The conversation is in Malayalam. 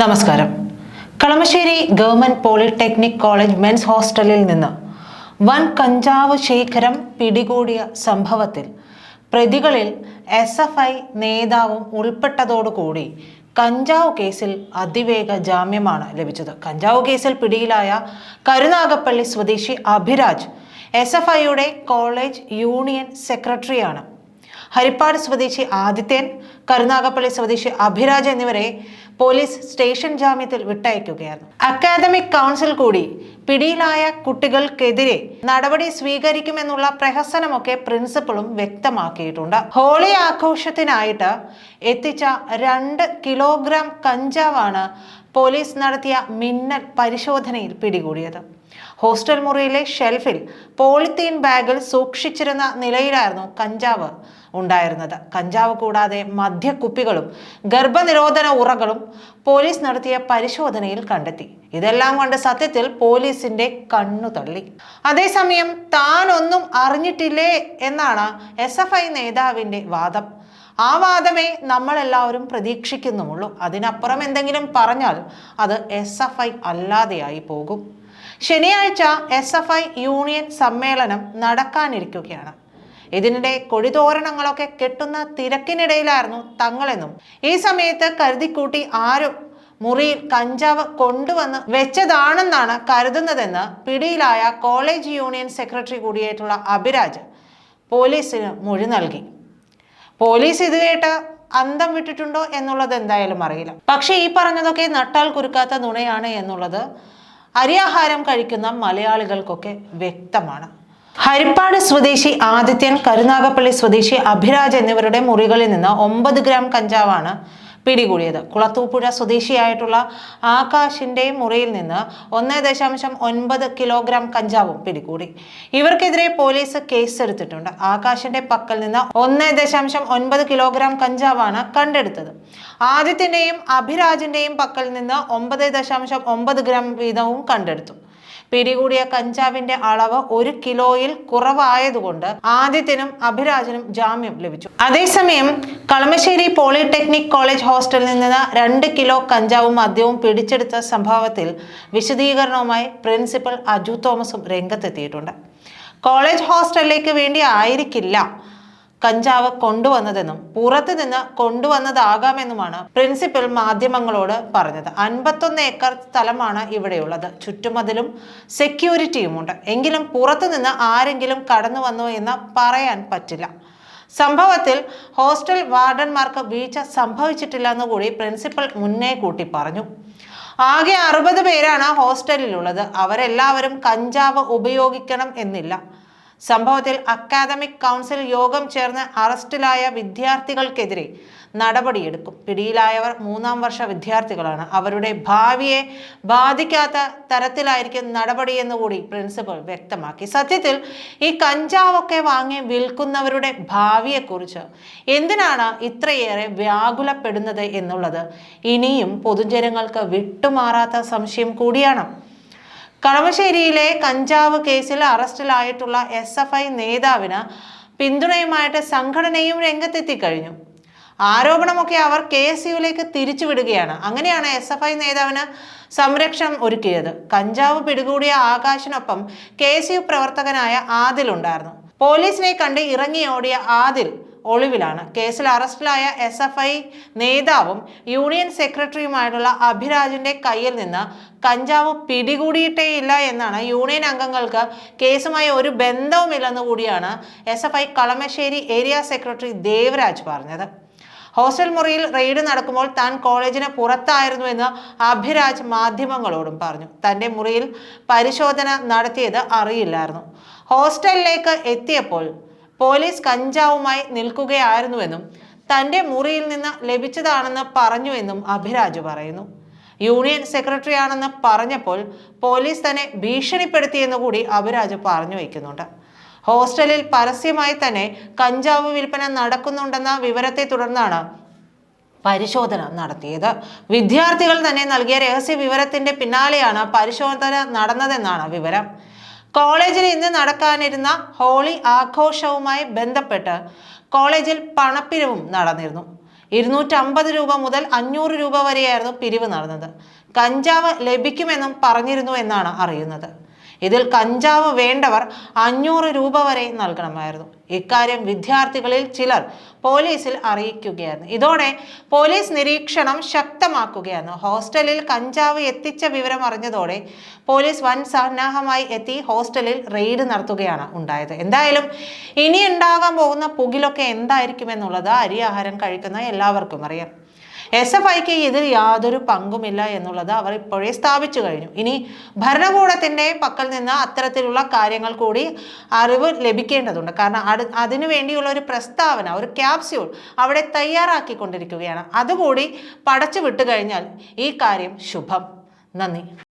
നമസ്കാരം. Kalamassery government polytechnic college men's ഹോസ്റ്റലിൽ നിന്ന് വൻ കഞ്ചാവ് ശേഖരം പിടികൂടിയ സംഭവത്തിൽ പ്രതികളിൽ എസ് എഫ് ഐ നേതാവും ഉൾപ്പെട്ടതോടുകൂടി കഞ്ചാവ് കേസിൽ അതിവേഗ ജാമ്യമാണ് ലഭിച്ചത്. കഞ്ചാവ് കേസിൽ പിടിയിലായ കരുനാഗപ്പള്ളി സ്വദേശി അഭിരാജ് എസ് എഫ് ഐയുടെ കോളേജ് യൂണിയൻ സെക്രട്ടറിയാണ്. ഹരിപ്പാട് സ്വദേശി ആദിത്യൻ കരുനാഗപ്പള്ളി സ്വദേശി അഭിരാജ് എന്നിവരെ പോലീസ് സ്റ്റേഷൻ ജാമ്യത്തിൽ വിട്ടയക്കുകയായിരുന്നു. അക്കാദമിക് കൗൺസിൽ കൂടി പിടിയിലായ കുട്ടികൾക്കെതിരെ നടപടി സ്വീകരിക്കുമെന്നുള്ള പ്രഹസനമൊക്കെ പ്രിൻസിപ്പളും വ്യക്തമാക്കിയിട്ടുണ്ട്. ഹോളി ആഘോഷത്തിനായിട്ട് എത്തിച്ച രണ്ട് കിലോഗ്രാം കഞ്ചാവാണ് പോലീസ് നടത്തിയ മിന്നൽ പരിശോധനയിൽ പിടികൂടിയത്. ഹോസ്റ്റൽ മുറിയിലെ ഷെൽഫിൽ പോളിത്തീൻ ബാഗിൽ സൂക്ഷിച്ചിരുന്ന നിലയിലായിരുന്നു കഞ്ചാവ് ഉണ്ടായിരുന്നത്. കഞ്ചാവ് കൂടാതെ മദ്യക്കുപ്പികളും ഗർഭനിരോധന ഉറകളും പോലീസ് നടത്തിയ പരിശോധനയിൽ കണ്ടെത്തി. ഇതെല്ലാം കൊണ്ട് സത്യത്തിൽ പോലീസിന്റെ കണ്ണു തള്ളി. അതേസമയം താനൊന്നും അറിഞ്ഞിട്ടില്ലേ എന്നാണ് എസ് എഫ് ഐ നേതാവിന്റെ വാദം. ആ വാദമേ നമ്മളെല്ലാവരും പ്രതീക്ഷിക്കുന്നുമുള്ളൂ അതിനപ്പുറം എന്തെങ്കിലും പറഞ്ഞാൽ അത് എസ് എഫ് ഐ അല്ലാതെയായി പോകും. ശനിയാഴ്ച എസ് എഫ് ഐ യൂണിയൻ സമ്മേളനം നടക്കാനിരിക്കുകയാണ്. ഇതിനിടെ കൊടിതോരണങ്ങളൊക്കെ കെട്ടുന്ന തിരക്കിനിടയിലായിരുന്നു തങ്ങളെന്നും ഈ സമയത്ത് കരുതിക്കൂട്ടി ആരും മുറിയിൽ കഞ്ചാവ് കൊണ്ടുവന്ന് വെച്ചതാണെന്നാണ് കരുതുന്നതെന്ന് പിടിയിലായ കോളേജ് യൂണിയൻ സെക്രട്ടറി കൂടിയായിട്ടുള്ള അഭിരാജ് പോലീസിന് മൊഴി നൽകി. പോലീസ് ഇത് കേട്ട് അന്തം വിട്ടിട്ടുണ്ടോ എന്നുള്ളത് എന്തായാലും അറിയില്ല. പക്ഷേ ഈ പറഞ്ഞതൊക്കെ നട്ടാൽ കുരുക്കാത്ത നുണയാണ് എന്നുള്ളത് അരിയാഹാരം കഴിക്കുന്ന മലയാളികൾക്കൊക്കെ വ്യക്തമാണ്. ഹരിപ്പാട് സ്വദേശി ആദിത്യൻ കരുനാഗപ്പള്ളി സ്വദേശി അഭിരാജ് എന്നിവരുടെ മുറികളിൽ നിന്ന് ഒമ്പത് ഗ്രാം കഞ്ചാവാണ് പിടികൂടിയത്. കുളത്തൂപ്പുഴ സ്വദേശിയായിട്ടുള്ള ആകാശിന്റെ മുറിയിൽ നിന്ന് ഒന്ന് ദശാംശം ഒൻപത് കിലോഗ്രാം കഞ്ചാവും പിടികൂടി. ഇവർക്കെതിരെ പോലീസ് കേസെടുത്തിട്ടുണ്ട്. ആകാശിന്റെ പക്കൽ നിന്ന് ഒന്ന് ദശാംശം ഒൻപത് കിലോഗ്രാം കഞ്ചാവാണ് കണ്ടെടുത്തത്. ആദിത്യന്റെയും അഭിരാജിന്റെയും പക്കൽ നിന്ന് ഒമ്പത് ദശാംശം ഒമ്പത് ഗ്രാം വീതവും കണ്ടെടുത്തു. പിടികൂടിയ കഞ്ചാവിന്റെ അളവ് ഒരു കിലോയിൽ കുറവായതുകൊണ്ട് ആദിത്യനും അഭിരാജനും ജാമ്യം ലഭിച്ചു. അതേസമയം കളമശ്ശേരി പോളിടെക്നിക് കോളേജ് ഹോസ്റ്റലിൽ നിന്ന് രണ്ട് കിലോ കഞ്ചാവും മദ്യവും പിടിച്ചെടുത്ത സംഭവത്തിൽ വിശദീകരണവുമായി പ്രിൻസിപ്പൽ അജു തോമസും രംഗത്തെത്തിയിട്ടുണ്ട്. കോളേജ് ഹോസ്റ്റലിലേക്ക് വേണ്ടി ആയിരിക്കില്ല കഞ്ചാവ് കൊണ്ടുവന്നതെന്നും പുറത്തു നിന്ന് കൊണ്ടുവന്നതാകാമെന്നുമാണ് പ്രിൻസിപ്പൽ മാധ്യമങ്ങളോട് പറഞ്ഞത്. അൻപത്തൊന്ന് ഏക്കർ സ്ഥലമാണ് ഇവിടെയുള്ളത്. ചുറ്റുമതിലും സെക്യൂരിറ്റിയുമുണ്ട്. എങ്കിലും പുറത്തു നിന്ന് ആരെങ്കിലും കടന്നു വന്നു എന്ന് പറയാൻ പറ്റില്ല. സംഭവത്തിൽ ഹോസ്റ്റൽ വാർഡന്മാർക്ക് വീഴ്ച സംഭവിച്ചിട്ടില്ലെന്ന് കൂടി പ്രിൻസിപ്പൽ മുന്നേ കൂട്ടി പറഞ്ഞു. ആകെ അറുപത് പേരാണ് ഹോസ്റ്റലിലുള്ളത്. അവരെല്ലാവരും കഞ്ചാവ് ഉപയോഗിക്കണം എന്നില്ല. സംഭവത്തിൽ അക്കാദമിക് കൗൺസിൽ യോഗം ചേർന്ന് അറസ്റ്റിലായ വിദ്യാർത്ഥികൾക്കെതിരെ നടപടിയെടുക്കും. പിടിയിലായവർ മൂന്നാം വർഷ വിദ്യാർത്ഥികളാണ്. അവരുടെ ഭാവിയെ ബാധിക്കാത്ത തരത്തിലായിരിക്കും നടപടിയെന്ന് കൂടി പ്രിൻസിപ്പൽ വ്യക്തമാക്കി. സത്യത്തിൽ ഈ കഞ്ചാവൊക്കെ വാങ്ങി വിൽക്കുന്നവരുടെ ഭാവിയെക്കുറിച്ച് എന്തിനാണ് ഇത്രയേറെ വ്യാകുലപ്പെടുന്നത് എന്നുള്ളത് ഇനിയും പൊതുജനങ്ങൾക്ക് വിട്ടുമാറാത്ത സംശയം കൂടിയാണ്. കളമശ്ശേരിയിലെ കഞ്ചാവ് കേസിൽ അറസ്റ്റിലായിട്ടുള്ള എസ് എഫ് ഐ നേതാവിന് പിന്തുണയുമായിട്ട് സംഘടനയും രംഗത്തെത്തി കഴിഞ്ഞു ആരോപണമൊക്കെ അവർ കെ എസ് യുവിലേക്ക് തിരിച്ചുവിടുകയാണ്. അങ്ങനെയാണ് എസ് എഫ് ഐ നേതാവിന് സംരക്ഷണം ഒരുക്കിയത്. കഞ്ചാവ് പിടികൂടിയ ആകാശിനൊപ്പം കെ എസ് യു പ്രവർത്തകനായ ആദിൽ ഉണ്ടായിരുന്നു. പോലീസിനെ കണ്ട് ഇറങ്ങിയോടിയ ആദിൽ ഒളിവിലാണ്. കേസിൽ അറസ്റ്റിലായ എസ് എഫ് ഐ നേതാവും യൂണിയൻ സെക്രട്ടറിയുമായിട്ടുള്ള അഭിരാജിന്റെ കയ്യിൽ നിന്ന് കഞ്ചാവ് പിടികൂടിയിട്ടേയില്ല എന്നാണ് യൂണിയൻ അംഗങ്ങൾക്ക് കേസുമായി ഒരു ബന്ധവുമില്ലെന്ന് കൂടിയാണ് S F I Kalamassery area secretary Devaraj പറഞ്ഞത്. ഹോസ്റ്റൽ മുറിയിൽ റെയ്ഡ് നടക്കുമ്പോൾ താൻ കോളേജിന് പുറത്തായിരുന്നു എന്ന് അഭിരാജ് മാധ്യമങ്ങളോടും പറഞ്ഞു. തന്റെ മുറിയിൽ പരിശോധന നടത്തിയത് അറിയില്ലായിരുന്നു. ഹോസ്റ്റലിലേക്ക് എത്തിയപ്പോൾ പോലീസ് കഞ്ചാവുമായി നിൽക്കുകയായിരുന്നുവെന്നും തന്റെ മുറിയിൽ നിന്ന് ലഭിച്ചതാണെന്ന് പറഞ്ഞുവെന്നും അഭിരാജ് പറയുന്നു. യൂണിയൻ സെക്രട്ടറി ആണെന്ന് പറഞ്ഞപ്പോൾ പോലീസ് തന്നെ ഭീഷണിപ്പെടുത്തിയെന്ന് കൂടി അഭിരാജ് പറഞ്ഞു വയ്ക്കുന്നുണ്ട്. ഹോസ്റ്റലിൽ പരസ്യമായി തന്നെ കഞ്ചാവ് വിൽപ്പന നടക്കുന്നുണ്ടെന്ന വിവരത്തെ തുടർന്നാണ് പരിശോധന നടത്തിയത്. വിദ്യാർത്ഥികൾ തന്നെ നൽകിയ രഹസ്യ വിവരത്തിന്റെ പിന്നാലെയാണ് പരിശോധന നടന്നതെന്നാണ് വിവരം. കോളേജിൽ ഇന്ന് നടക്കാനിരുന്ന ഹോളി ആഘോഷവുമായി ബന്ധപ്പെട്ട് കോളേജിൽ പണപ്പിരിവും നടന്നിരുന്നു. ഇരുന്നൂറ്റമ്പത് രൂപ മുതൽ അഞ്ഞൂറ് രൂപ വരെയായിരുന്നു പിരിവ് നടന്നത്. കഞ്ചാവ് ലഭിക്കുമെന്നും പറഞ്ഞിരുന്നു എന്നാണ് അറിയുന്നത്. ഇതിൽ കഞ്ചാവ് വേണ്ടവർ അഞ്ഞൂറ് രൂപ വരെ നൽകണമായിരുന്നു. ഇക്കാര്യം വിദ്യാർത്ഥികളിൽ ചിലർ പോലീസിൽ അറിയിക്കുകയായിരുന്നു. ഇതോടെ പോലീസ് നിരീക്ഷണം ശക്തമാക്കുകയായിരുന്നു. ഹോസ്റ്റലിൽ കഞ്ചാവ് എത്തിച്ച വിവരം അറിഞ്ഞതോടെ പോലീസ് വൻ സന്നാഹമായി എത്തി ഹോസ്റ്റലിൽ റെയ്ഡ് നടത്തുകയാണ് ഉണ്ടായത്. എന്തായാലും ഇനി ഉണ്ടാകാൻ പോകുന്ന പുകിലൊക്കെ എന്തായിരിക്കുമെന്നുള്ളത് അരി ആഹാരം കഴിക്കുന്ന എല്ലാവർക്കും അറിയാം. എസ് എഫ് ഐക്ക് ഇതിൽ യാതൊരു പങ്കുമില്ല എന്നുള്ളത് അവർ ഇപ്പോഴേ സ്ഥാപിച്ചു കഴിഞ്ഞു. ഇനി ഭരണകൂടത്തിന്റെ പക്കൽ നിന്ന് അത്തരത്തിലുള്ള കാര്യങ്ങൾ കൂടി അറിവ് ലഭിക്കേണ്ടതുണ്ട്. കാരണം അത് അതിനു വേണ്ടിയുള്ള ഒരു പ്രസ്താവന ഒരു ക്യാപ്സ്യൂൾ അവിടെ തയ്യാറാക്കിക്കൊണ്ടിരിക്കുകയാണ്. അതുകൂടി പടച്ചു വിട്ടു കഴിഞ്ഞാൽ ഈ കാര്യം ശുഭം. നന്ദി.